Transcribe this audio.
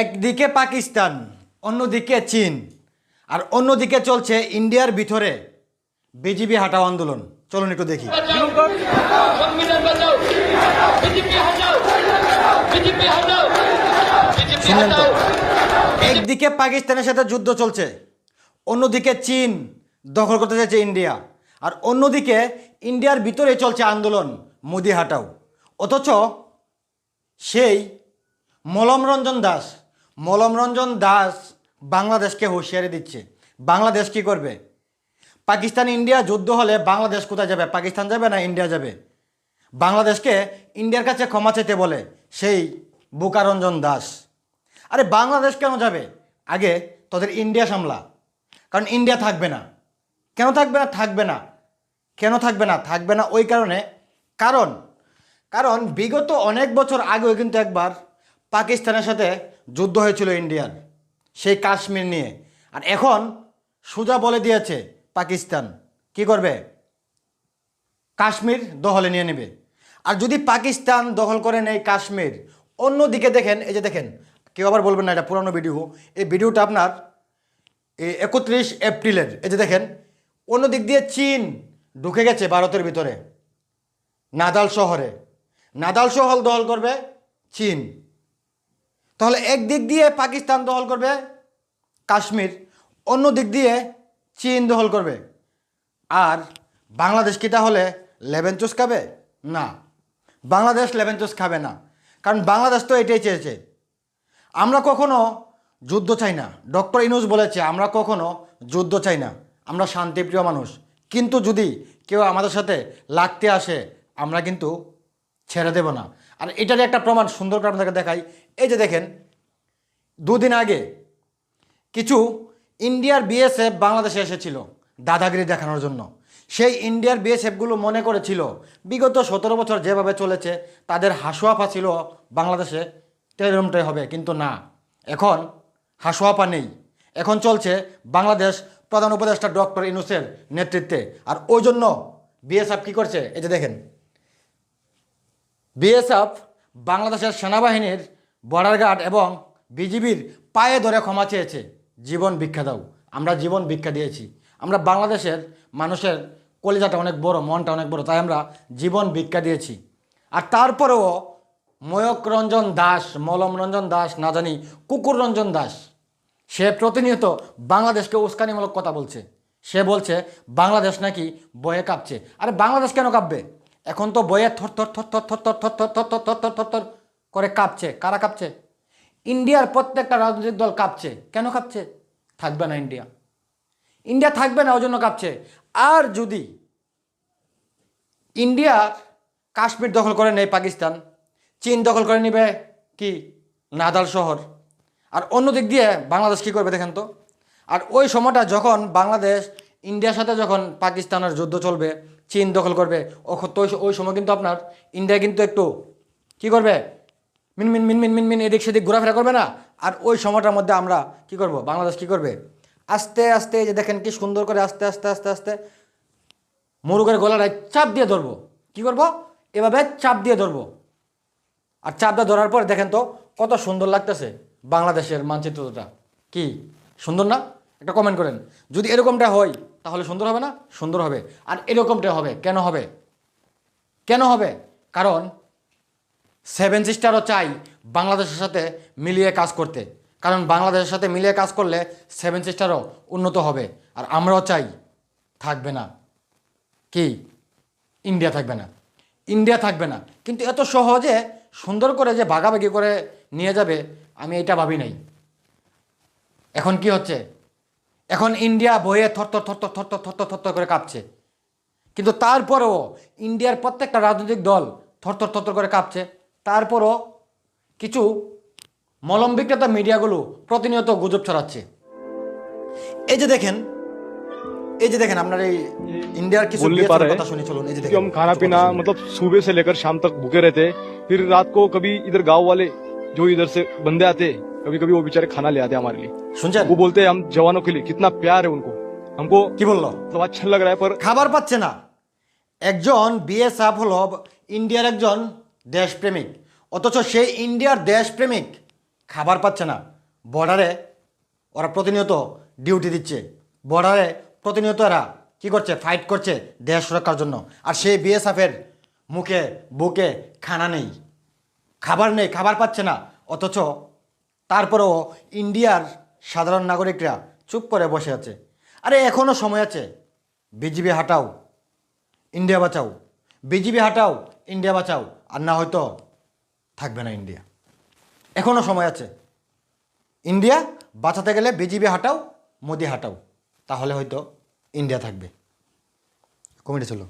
একদিকে পাকিস্তান, অন্যদিকে চীন, আর অন্যদিকে চলছে ইন্ডিয়ার ভিতরে বিজিবি হাঁটাও আন্দোলন। চলুন একটু দেখি। বিজেপি বিজেপি বিজেপি একদিকে পাকিস্তানের সাথে যুদ্ধ চলছে, অন্যদিকে চীন দখল করতে চাইছে ইন্ডিয়া, আর অন্যদিকে ইন্ডিয়ার ভিতরে চলছে আন্দোলন, মোদি হাটাও। অথচ সেই মলমরঞ্জন দাস মলমরঞ্জন দাস বাংলাদেশকে হুঁশিয়ারি দিচ্ছে। বাংলাদেশ কি করবে? পাকিস্তান ইন্ডিয়া যুদ্ধ হলে বাংলাদেশ কোথায় যাবে? পাকিস্তান যাবে না ইন্ডিয়া যাবে? বাংলাদেশকে ইন্ডিয়ার কাছে ক্ষমা চাইতে বলে সেই বুকারঞ্জন দাস। আরে বাংলাদেশ কেন যাবে? আগে তোদের ইন্ডিয়া সামলা। কারণ ইন্ডিয়া থাকবে না। কেন থাকবে না? থাকবে না। কেন থাকবে না? থাকবে না ওই কারণে। কারণ কারণ বিগত অনেক বছর আগেও কিন্তু একবার পাকিস্তানের সাথে যুদ্ধ হয়েছিল ইন্ডিয়ার সেই কাশ্মীর নিয়ে। আর এখন সুজা বলে দিয়েছে পাকিস্তান। কি করবে? কাশ্মীর দখলে নিয়ে নেবে। আর যদি পাকিস্তান দখল করে নেয় কাশ্মীর, অন্যদিকে দেখেন, এই যে দেখেন, কেউ আবার বলবেন না, এটা পুরানো ভিডিও। এই ভিডিওটা আপনার এই একত্রিশ এপ্রিলের। এই যে দেখেন অন্য দিক দিয়ে চীন ঢুকে গেছে ভারতের ভিতরে, নাদাল শহরে। নাদাল শহর দখল করবে চীন। তাহলে এক দিক দিয়ে পাকিস্তান দখল করবে কাশ্মীর, অন্য দিক দিয়ে চীন দখল করবে। আর বাংলাদেশ কি তাহলে লেভেন চুস খাবে? না। বাংলাদেশ লেভেন চুস খাবে না। কারণ বাংলাদেশ তো এটাই চেয়েছে। আমরা কখনো যুদ্ধ চাই না। ডক্টর ইনুস বলেছে, আমরা কখনো যুদ্ধ চাই না। আমরা শান্তিপ্রিয় মানুষ। কিন্তু যদি কেউ আমাদের সাথে লাগতে আসে, আমরা কিন্তু ছেড়ে দেব না। আর এটারই একটা প্রমাণ সুন্দর করে আপনাদেরকে দেখাই। এই যে দেখেন, দুদিন আগে কিছু ইন্ডিয়ার বিএসএফ বাংলাদেশে এসেছিল দাদাগিরি দেখানোর জন্য। সেই ইন্ডিয়ার বিএসএফগুলো মনে করেছিল, বিগত সতেরো বছর যেভাবে চলেছে, তাদের হাসুয়াফা ছিল বাংলাদেশে তেরমটাই হবে, কিন্তু না। এখন হাসুয়াপা নেই। এখন চলছে বাংলাদেশ প্রধান উপদেষ্টা ডক্টর ইনুসের নেতৃত্বে। আর ওই জন্য বিএসএফ কী করছে? এই যে দেখেন বিএসএফ বাংলাদেশের সেনাবাহিনীর বর্ডার গার্ড এবং বিজিবির পায়ে ধরে ক্ষমা চেয়েছে। জীবন ভিক্ষা দাও। আমরা জীবন ভিক্ষা দিয়েছি। আমরা বাংলাদেশের মানুষের কলিজাটা অনেক বড়, মনটা অনেক বড়, তাই আমরা জীবন ভিক্ষা দিয়েছি। আর তারপরেও ময়ক রঞ্জন দাস মলম রঞ্জন দাস, না জানি কুকুর রঞ্জন দাস, সে প্রতিনিয়ত বাংলাদেশকে উস্কানিমূলক কথা বলছে। সে বলছে, বাংলাদেশ নাকি বয়ে কাঁপছে। আরে বাংলাদেশ কেন কাঁপবে? এখন তো বয়ে থর থর থর থর থর থর থর থর থর থর থর থর থর করে কাঁপছে কারা কাঁপছে ইন্ডিয়ার প্রত্যেকটা রাজনৈতিক দল কাঁপছে কেন কাঁপছে থাকবে না ইন্ডিয়া ইন্ডিয়া থাকবে না ওই জন্য কাঁপছে আর যদি ইন্ডিয়ার কাশ্মীর দখল করে নেয় পাকিস্তান চীন দখল করে নেবে কি নাদাল শহর আর অন্য দিক দিয়ে বাংলাদেশ কী করবে দেখেন তো আর ওই সময়টা যখন বাংলাদেশ ইন্ডিয়ার সাথে যখন পাকিস্তানের যুদ্ধ চলবে, চীন দখল করবে ওই- ওই সময় কিন্তু আপনার ইন্ডিয়া কিন্তু একটু কি করবে? মিন মিন মিন মিন মিন মিন এদিক সেদিক ঘোরাফেরা করবে না। আর ওই সময়টার মধ্যে আমরা কি করব? বাংলাদেশ কি করবে? আস্তে আস্তে যে দেখেন কি সুন্দর করে আস্তে আস্তে আস্তে আস্তে মুরুগের গলাটায় চাপ দিয়ে ধরবো। কি করব? এভাবে চাপ দিয়ে ধরবো। আর চাপ দিয়ে ধরার পর দেখেন তো কত সুন্দর লাগতেছে বাংলাদেশের মানচিত্রটা। কি? সুন্দর না? একটা কমেন্ট করেন। যদি এরকমটা হয় তাহলে সুন্দর হবে না? সুন্দর হবে। আর এরকমটা হবে। কেন হবে? কেন হবে? কারণ সেভেন সিস্টারও চাই বাংলাদেশের সাথে মিলিয়ে কাজ করতে। কারণ বাংলাদেশের সাথে মিলিয়ে কাজ করলে সেভেন সিস্টারও উন্নত হবে। আর আমরাও চাই থাকবে না। কি? ইন্ডিয়া থাকবে না। ইন্ডিয়া থাকবে না। কিন্তু এত সহজে সুন্দর করে যে ভাগাভাগি করে নিয়ে যাবে, আমি এটা ভাবি নাই। এখন কি হচ্ছে? এখন ইন্ডিয়া বইয়ে থরত থরত থরত থরত থরত করে কাঁপছে কিন্তু তারপরেও ইন্ডিয়ার প্রত্যেকটা রাজনৈতিক দল থরথর থরত করে কাঁপছে তারপরও কিছু মলম বিক্রেতা মিডিয়াগুলো প্রতিনিয়ত গুজব ছড়াচ্ছে এই যে দেখেন এই যে দেখেন আপনার এই ইন্ডিয়ার কিছু কথা শুনি চলুন এই যে দেখেন खाना पीना মতলব সুবে সে লেকার শাম তক ভুকে রেতে ফির রাত কো কবি ইদার গাঁও ওয়ালে जो ইদার সে বন্দে আতে कभी कभी वो बेचारे खाना ले आते हमारे लिए শুনছেন वो बोलते हैं हम जवानों के लिए कितना प्यार है उनको हमको কি বললো मतलब अच्छा लग रहा है पर খাবার পাচ্ছে না একজন বিএসএফ হলো ইন্ডিয়ার একজন দেশপ্রেমিক অথচ সেই ইন্ডিয়ার দেশপ্রেমিক খাবার পাচ্ছে না বর্ডারে ওরা প্রতিনিয়ত ডিউটি দিচ্ছে বর্ডারে প্রতিনিয়ত এরা কী করছে ফাইট করছে দেশ সুরক্ষার জন্য আর সেই বিএসএফের মুখে বুকে খানা নেই খাবার নেই খাবার পাচ্ছে না অথচ তারপরেও ইন্ডিয়ার সাধারণ নাগরিকরা চুপ করে বসে আছে। আরে এখনও সময় আছে। বিজিবি হাটাও, ইন্ডিয়া বাঁচাও। বিজিবি হাটাও, ইন্ডিয়া বাঁচাও। আর না হয়তো থাকবে না ইন্ডিয়া। এখনও সময় আছে। ইন্ডিয়া বাঁচাতে গেলে বিজিবি হাটাও, মোদি হাটাও। তাহলে হয়তো ইন্ডিয়া থাকবে। কমিটি ছিল